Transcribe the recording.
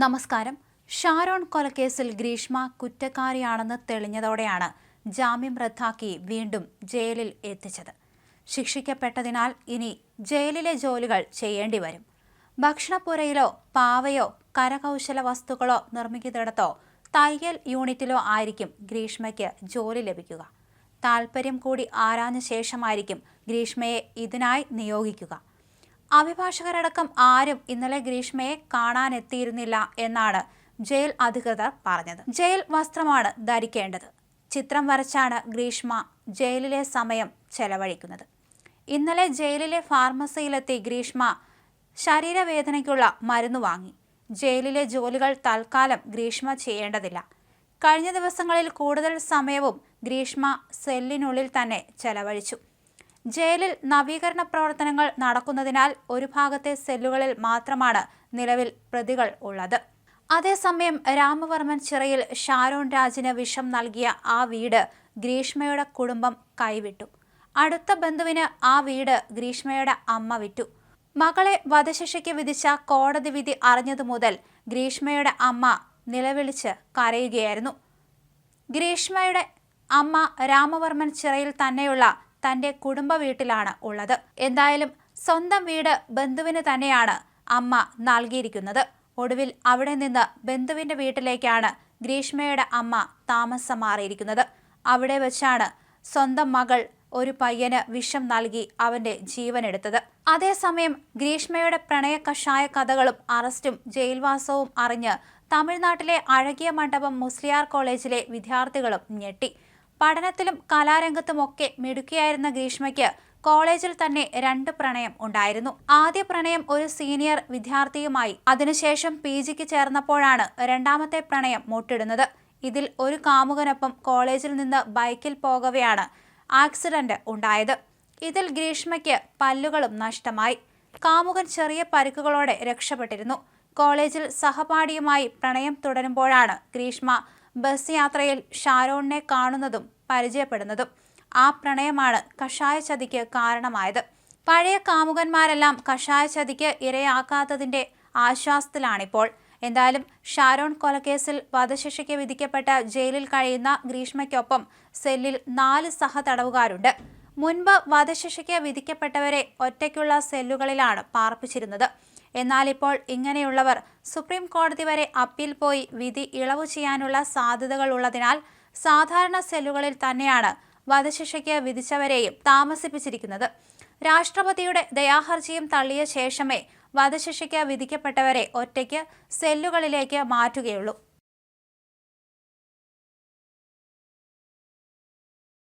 നമസ്കാരം. ഷാരോൺ കൊലക്കേസിൽ ഗ്രീഷ്മ കുറ്റക്കാരിയാണെന്ന് തെളിഞ്ഞതോടെയാണ് ജാമ്യം റദ്ദാക്കി വീണ്ടും ജയിലിൽ എത്തിച്ചത്. ശിക്ഷിക്കപ്പെട്ടതിനാൽ ഇനി ജയിലിലെ ജോലികൾ ചെയ്യേണ്ടി വരും. ഭക്ഷണപ്പുരയിലോ പാവയോ കരകൗശല വസ്തുക്കളോ നിർമ്മിക്കുന്നിടത്തോ തയ്യൽ യൂണിറ്റിലോ ആയിരിക്കും ഗ്രീഷ്മയ്ക്ക് ജോലി ലഭിക്കുക. താൽപ്പര്യം കൂടി ആരാഞ്ഞ ശേഷമായിരിക്കും ഗ്രീഷ്മയെ ഇതിനായി നിയോഗിക്കുക. അഭിഭാഷകരടക്കം ആരും ഇന്നലെ ഗ്രീഷ്മയെ കാണാനെത്തിയിരുന്നില്ല എന്നാണ് ജയിൽ അധികൃതർ പറഞ്ഞത്. ജയിൽ വസ്ത്രമാണ് ധരിക്കേണ്ടത്. ചിത്രം വരച്ചാണ് ഗ്രീഷ്മ ജയിലിലെ സമയം ചെലവഴിക്കുന്നത്. ഇന്നലെ ജയിലിലെ ഫാർമസിയിലെത്തി ഗ്രീഷ്മ ശരീരവേദനയ്ക്കുള്ള മരുന്ന് വാങ്ങി. ജയിലിലെ ജോലികൾ തൽക്കാലം ഗ്രീഷ്മ ചെയ്യേണ്ടതില്ല. കഴിഞ്ഞ ദിവസങ്ങളിൽ കൂടുതൽ സമയവും ഗ്രീഷ്മ സെല്ലിനുള്ളിൽ തന്നെ ചെലവഴിച്ചു. ജയിലിൽ നവീകരണ പ്രവർത്തനങ്ങൾ നടക്കുന്നതിനാൽ ഒരു ഭാഗത്തെ സെല്ലുകളിൽ മാത്രമാണ് നിലവിൽ പ്രതികൾ ഉള്ളത്. അതേസമയം രാമവർമ്മൻ ചിറയിൽ ഷാരോൺ രാജിന് വിഷം നൽകിയ ആ വീട് ഗ്രീഷ്മയുടെ കുടുംബം കൈവിട്ടു. അടുത്ത ബന്ധുവിന് ആ വീട് ഗ്രീഷ്മയുടെ അമ്മ വിറ്റു. മകളെ വധശിക്ഷയ്ക്ക് വിധിച്ച കോടതി വിധി അറിഞ്ഞതു മുതൽ ഗ്രീഷ്മയുടെ അമ്മ നിലവിളിച്ച് കരയുകയായിരുന്നു. ഗ്രീഷ്മയുടെ അമ്മ രാമവർമ്മൻ ചിറയിൽ തന്നെയുള്ള തന്റെ കുടുംബ വീട്ടിലാണ് ഉള്ളത്. എന്തായാലും സ്വന്തം വീട് ബന്ധുവിന് തന്നെയാണ് അമ്മ നൽകിയിരിക്കുന്നത്. ഒടുവിൽ അവിടെ നിന്ന് ബന്ധുവിന്റെ വീട്ടിലേക്കാണ് ഗ്രീഷ്മയുടെ അമ്മ താമസം മാറിയിരിക്കുന്നത്. അവിടെ വെച്ചാണ് സ്വന്തം മകൾ ഒരു പയ്യന് വിഷം നൽകി അവന്റെ ജീവനെടുത്തത് അതേസമയം ഗ്രീഷ്മയുടെ പ്രണയ കഷായ കഥകളും അറസ്റ്റും ജയിൽവാസവും അറിഞ്ഞ് തമിഴ്നാട്ടിലെ അഴകിയ മണ്ഡപം മുസ്ലിയാർ കോളേജിലെ വിദ്യാർത്ഥികളും ഞെട്ടി. പഠനത്തിലും കലാരംഗത്തുമൊക്കെ മിടുക്കിയായിരുന്ന ഗ്രീഷ്മയ്ക്ക് കോളേജിൽ തന്നെ രണ്ട് പ്രണയം ഉണ്ടായിരുന്നു. ആദ്യ പ്രണയം ഒരു സീനിയർ വിദ്യാർത്ഥിയുമായി അതിനുശേഷം പി ജിക്ക് ചേർന്നപ്പോഴാണ് രണ്ടാമത്തെ പ്രണയം മുട്ടിടുന്നത്. ഇതിൽ ഒരു കാമുകനൊപ്പം കോളേജിൽ നിന്ന് ബൈക്കിൽ പോകവെയാണ് ആക്സിഡന്റ് ഉണ്ടായത്. ഇതിൽ ഗ്രീഷ്മയ്ക്ക് പല്ലുകളും നഷ്ടമായി. കാമുകൻ ചെറിയ പരിക്കുകളോടെ രക്ഷപ്പെട്ടിരുന്നു. കോളേജിൽ സഹപാഠിയുമായി പ്രണയം തുടരുമ്പോഴാണ് ഗ്രീഷ്മ ബസ് യാത്രയിൽ ഷാരോണിനെ കാണുന്നതും പരിചയപ്പെടുന്നതും ആ പ്രണയമാണ് കഷായ ചതിക്ക് കാരണമായത്. പഴയ കാമുകന്മാരെല്ലാം കഷായ ചതിക്ക് ഇരയാക്കാത്തതിന്റെ ആശ്വാസത്തിലാണിപ്പോൾ. എന്തായാലും ഷാരോൺ കൊലക്കേസിൽ വധശിക്ഷയ്ക്ക് വിധിക്കപ്പെട്ട ജയിലിൽ കഴിയുന്ന ഗ്രീഷ്മയ്ക്കൊപ്പം സെല്ലിൽ നാല് സഹതടവുകാരുണ്ട്. മുൻപ് വധശിക്ഷയ്ക്ക് വിധിക്കപ്പെട്ടവരെ ഒറ്റയ്ക്കുള്ള സെല്ലുകളിലാണ് പാർപ്പിച്ചിരുന്നത്. എന്നാൽ ഇപ്പോൾ ഇങ്ങനെയുള്ളവർ സുപ്രീം കോടതി വരെ അപ്പീൽ പോയി വിധി ഇളവ് ചെയ്യാനുള്ള സാധ്യതകൾ ഉള്ളതിനാൽ സാധാരണ സെല്ലുകളിൽ തന്നെയാണ് വധശിക്ഷയ്ക്ക് വിധിച്ചവരെയും താമസിപ്പിച്ചിരിക്കുന്നത്. രാഷ്ട്രപതിയുടെ ദയാഹർജിയും തള്ളിയ ശേഷമേ വധശിക്ഷയ്ക്ക് വിധിക്കപ്പെട്ടവരെ ഒറ്റയ്ക്ക് സെല്ലുകളിലേക്ക് മാറ്റുകയുള്ളൂ.